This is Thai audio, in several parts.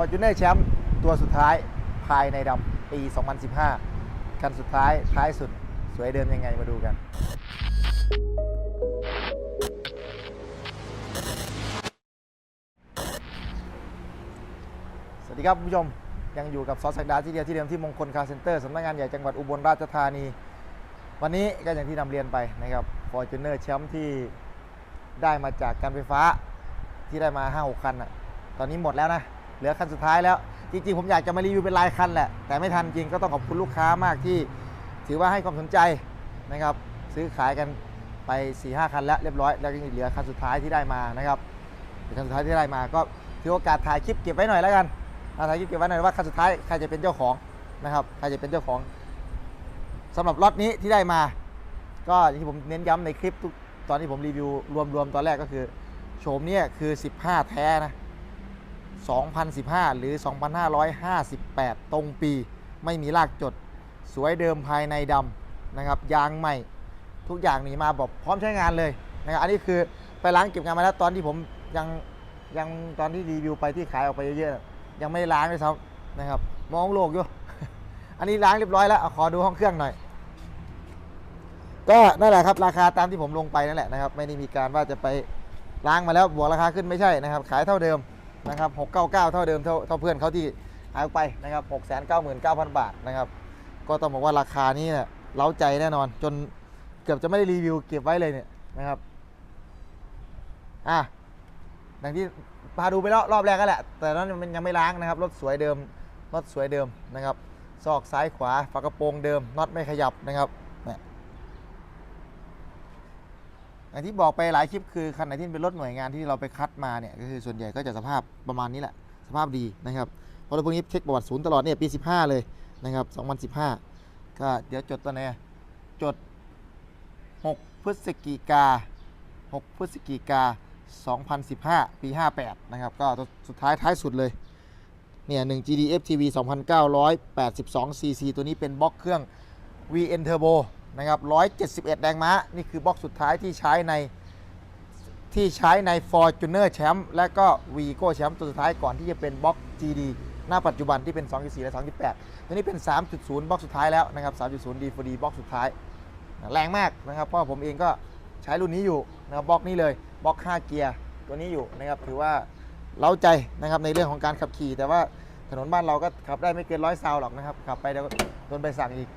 Fortuner แชมป์ตัวสุดท้ายภายในดำปี 2015คันสุดท้ายท้ายสุดสวยเดิมยังไงมาดูกัน สวัสดีครับผู้ชมยังอยู่กับซอสสักดาที่เดียวที่เดิมที่มงคลคาร์เซ็นเตอร์สำนักงานใหญ่จังหวัดอุบลราชธานี วันนี้ก็อย่างที่นำเรียนไปนะครับ Fortuner แชมป์ที่ได้มาจากการไฟฟ้าที่ได้มา 5 6 คันอะตอนนี้หมดแล้วนะ เหลือคันสุดท้ายแล้ว จริงๆ ผมอยากจะมารีวิวเป็นรายคันแหละ แต่ไม่ทันจริงก็ต้องขอบคุณลูกค้ามากที่ ถือว่าให้ความสนใจนะครับ ซื้อขายกันไป4-5คันแล้วเรียบร้อย แล้วก็เหลือคันสุดท้ายที่ได้มานะครับคันสุดท้ายที่ได้มาก็ถือโอกาสถ่ายคลิปเก็บไว้หน่อยแล้วกันอ่าถ่ายคลิปเก็บไว้หน่อยว่าคันสุดท้ายใครจะเป็นเจ้าของนะครับ ใครจะเป็นเจ้าของสำหรับล็อตนี้ที่ได้มา ก็อย่างที่ผมเน้นย้ำในคลิปทุกตอนที่ผมรีวิวรวมๆตอนแรกก็คือโฉมเนี่ยคือ 15 แท้นะ 2015 หรือ 2558 ตรงปี ไม่มีลากจด สวยเดิมภายในดำนะครับ ยางใหม่ ทุกอย่างนี่มาแบบพร้อมใช้งานเลยนะครับ อันนี้คือไปล้างเก็บงานมาแล้วตอนที่ผมยังยังตอนที่รีวิวไปที่ขายออกไปเยอะๆ ยังไม่ได้ล้างเลยซ้ำนะครับ มองโลกอยู่ อันนี้ล้างเรียบร้อยแล้วขอดูห้องเครื่องหน่อย ก็นั่นแหละครับ ราคาตามที่ผมลงไปนั่นแหละนะครับ ไม่ได้มีการว่าจะไปล้างมาแล้วบวกราคาขึ้นไม่ใช่นะครับ ขายเท่าเดิม นะครับ699 เท่าเดิมเท่าเท่าเพื่อนเขาที่หายไปนะครับ699,000 บาทนะครับ ก็ต้องบอกว่าราคานี้เนี่ยเล้าใจแน่นอน จนเกือบจะไม่ได้รีวิวเก็บไว้เลยเนี่ยนะครับอะดังที่พาดูไปรอบแรกก็แหละ แต่นั้นมันยังไม่ล้างนะครับ รถสวยเดิม รถสวยเดิมนะครับ ซอกซ้ายขวา ฝากระโปรงเดิม น็อตไม่ขยับนะครับเนี่ย อย่างที่บอกไปหลายคลิปคือคันไหนที่เป็นรถหน่วยงานที่เราไปคัดมาเนี่ยก็คือส่วนใหญ่ก็จะสภาพประมาณนี้แหละ สภาพดีนะครับเพราะรถพวกนี้เช็คประวัติศูนย์ตลอดเนี่ยปี 15 เลยนะครับ 2015 ก็เดี๋ยวจดตัวไหนจด 6 พฤศจิกา 6 พฤศจิกา 2015 ปี 58 นะครับ ก็สุดท้ายท้ายสุดเลย เนี่ย 1 GDF TV 2982 cc ตัวนี้เป็นบล็อกเครื่อง VN Turbo นะครับ171 แรงม้า นี่คือบล็อกสุดท้ายที่ใช้ในที่ใช้ใน Fortuner Champ และก็ Vigo Champ ตัวสุดท้ายก่อนที่จะเป็นบล็อก GD หน้าปัจจุบันที่เป็น 2.4 และ 2.8 ตัวนี้เป็น 3.0 บล็อกสุดท้ายแล้วนะครับ 3.0 D4D บล็อกสุดท้าย แรงมากนะครับ เพราะผมเองก็ใช้รุ่นนี้อยู่นะครับบล็อกนี้เลยบล็อก 5 เกียร์ตัวนี้อยู่นะครับถือว่าเล้าใจนะครับในเรื่องของการขับขี่ แต่ว่าถนนบ้านเราก็ขับได้ไม่เกินร้อยซาวหรอกนะครับขับไปเดี๋ยวโดนใบสั่งอีก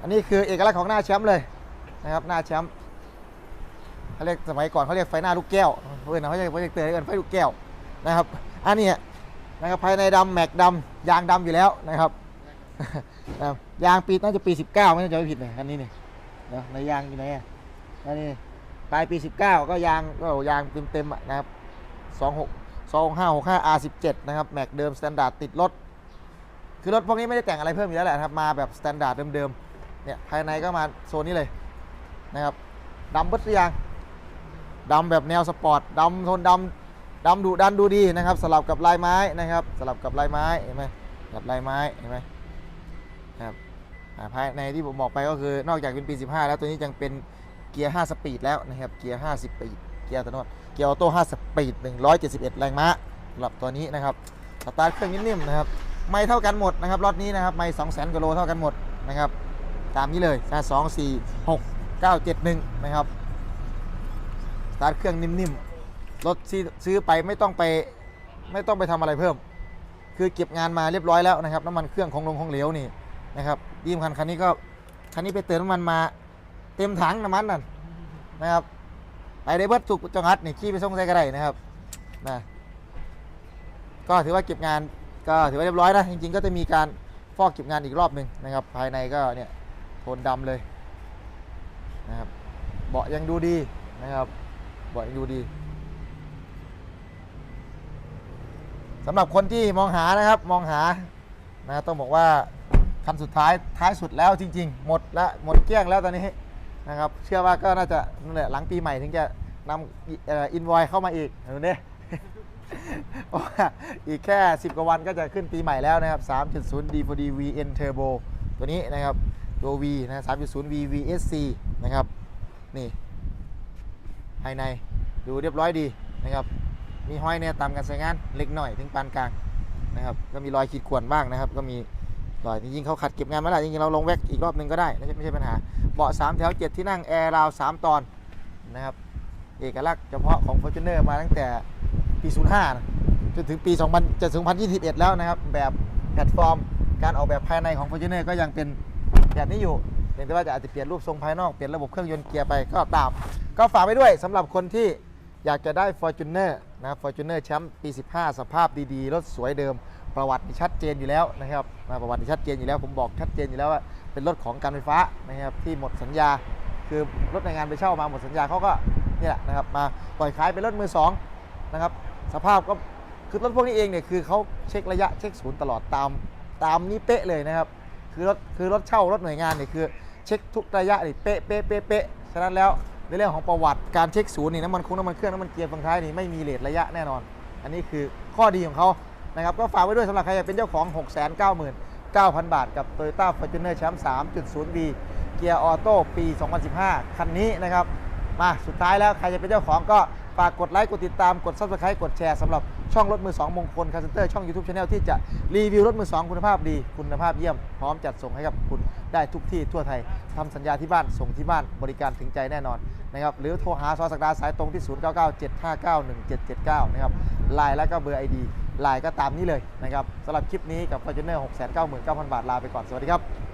อันนี้คือเอกลักษณ์ของหน้าแชมป์เลยนะครับหน้าแชมป์เขาเรียกสมัยก่อนเขาเรียกไฟหน้าลูกแก้วเพื่อนเขาเรียกเขาเรียกเตยกันไฟลูกแก้วนะครับอันนี้นะครับภายในดำแม็กดำยางดำอยู่แล้วนะครับยางปีน่าจะปี 19 ไม่น่าจะไม่ผิดเลยอันนี้เนี่เนะในยางอยู่ไหนอันนี้ปลายปี 19 ก็ยางก็ยางเต็มๆนะครับ26 2565 R17 นะครับแม็กเดิมสแตนดาร์ดติดรถคือรถพวกนี้ไม่ได้แต่งอะไรเพิ่มอยู่แล้วแหละครับมาแบบสแตนดาร์ดเดิมๆ เนี่ยภายในก็มาโซนนี้เลยนะครับดำเบิดหรือยังดำแบบแนวสปอร์ตดำโทนดำดำดุดันดูดีนะครับสลับกับลายไม้นะครับสลับกับลายไม้เห็นไหมกับลายไม้เห็นไหมครับภายในที่ผมบอกไปก็คือนอกจากเป็นปี 15 แล้วตัวนี้ยังเป็นเกียร์ 5 สปีดแล้วนะครับเกียร์ 5 สปีดเกียร์อัตโนมัติเกียร์ออโต้5สปีด 171 แรงม้าสำหรับตัวนี้นะครับสตาร์ทเครื่องนิ่มๆนะครับไม่เท่ากันหมดนะครับรถนี้นะครับไม่2 0 0 0 0กิโลเท่ากันหมดนะครับ ตามนี้เลยนะสองสี่หกเก้าเจ็ดหนึ่งนะครับสตาร์ทเครื่องนิ่มๆรถซื้อไปไม่ต้องไปไม่ต้องไปทำอะไรเพิ่ม คือเก็บงานมาเรียบร้อยแล้วนะครับน้ำมันเครื่องของลงของเหลวนี่นะครับดีมคันคันนี้ก็คันนี้ไปเติมน้ำมันมาเต็มถังน้ำมันนั่นนะครับไปได้เบิดสุกจังหัดนี่ขี่ไปส่งใส่ก็ได้นะครับนะก็ถือว่าเก็บงานก็ถือว่าเรียบร้อยนะจริงๆ ก็จะมีการฟอกเก็บงานอีกรอบหนึ่งนะครับ ภายในก็เนี่ย โทนดำเลยนะครับเบาะยังดูดีนะครับเบาะยังดูดีสำหรับคนที่มองหานะครับมองหานะต้องบอกว่าคันสุดท้ายท้ายสุดแล้วจริง ๆ หมดล้วหมดเกลี้ยงแล้วตอนนี้นะครับ เชื่อว่าก็น่าจะนั่นแหละหลังปีใหม่ถึงจะนำอินวอยเข้ามาอีกเห็นไหมเพราะว่าอีกแค่ 10 กว่าวันก็จะขึ้นปีใหม่แล้วนะครับ 3.0 D4D VN Turbo ตัวนี้นะครับ ตัว V นะ3.0 V VSC นะครับ นี่ภายในดูเรียบร้อยดีนะครับ มีห้อยเนี่ยตามการใช้งานเล็กหน่อยถึงปานกลางนะครับ ก็มีรอยขีดข่วนบ้างนะครับ ก็มีรอยจริงๆเขาขัดเก็บงานมาแล้วจริงๆเราลงแว็กอีกรอบหนึงก็ได้ไม่ใช่ไม่ใช่ปัญหา เบาะ3แถว 7 ที่นั่งแอร์ราว3ตอนนะครับ เอกลักษณ์เฉพาะของ Fortuner มาตั้งแต่ปี 05นะจนถึงปี 2000จะ2021 แล้วนะครับ แบบแพลตฟอร์ม การออกแบบภายในของ Fortuner ก็ยังเป็น แบบนี้อยู่เพียงแต่ว่าจะอาจจะเปลี่ยนรูปทรงภายนอกเปลี่ยนระบบเครื่องยนต์เกียร์ไปก็ตาม ก็ฝากไว้ด้วยสำหรับคนที่อยากจะได้ Fortuner นะครับ Fortuner แชมป์ปี 15 สภาพดีๆ รถสวยเดิม ประวัติชัดเจนอยู่แล้วนะครับประวัติชัดเจนอยู่แล้วผมบอกชัดเจนอยู่แล้วว่าเป็นรถของการไฟฟ้านะครับที่หมดสัญญา คือรถในงานไปเช่ามาหมดสัญญาเขาก็นี่แหละนะครับมาปล่อยขายเป็นรถมือสองนะครับสภาพก็คือรถพวกนี้เองเนี่ยคือเขาเช็คระยะเช็คศูนย์ตลอดตามตามนี้เป๊ะเลยนะครับ คือรถคือรถเช่ารถหน่วยงานเนี่ยคือเช็คทุกระยะนี่เป๊ะเป๊ะเป๊ะเป๊ะฉะนั้นแล้วในเรื่องของประวัติการเช็คศูนย์นี่น้ำมันคงน้ำมันเครื่องน้ำมันเกียร์ฝั่งท้ายนี่ไม่มีเลทระยะแน่นอน อันนี้คือข้อดีของเขานะครับก็ฝากไว้ด้วยสำหรับใครอยากเป็นเจ้าของ 6 9 9 0 0 0 บาท กับ Toyota Fortuner Champ 3.0V เกียร์ออโต้ปี 2015 คันนี้นะครับ มาสุดท้ายแล้วใครจะเป็นเจ้าของก็ฝากกดไลค์กดติดตามกด Subscribe กดแชร์สำหรับ ช่องรถมือ2มงคลคาร์เซนเตอร์ช่อง YouTube Channel ที่จะรีวิวรถมือ2คุณภาพดี คุณภาพเยี่ยม พร้อมจัดส่งให้กับคุณได้ทุกที่ทั่วไทยทำสัญญาที่บ้านส่งที่บ้านบริการถึงใจแน่นอนนะครับหรือโทรหาซอสักดาสายตรงที่ 0997591779 นะครับไลน์และก็เบอร์ ID ไลน์ก็ตามนี้เลยนะครับสำหรับคลิปนี้กับ Fortuner 699,000 บาทลาไปก่อนสวัสดีครับ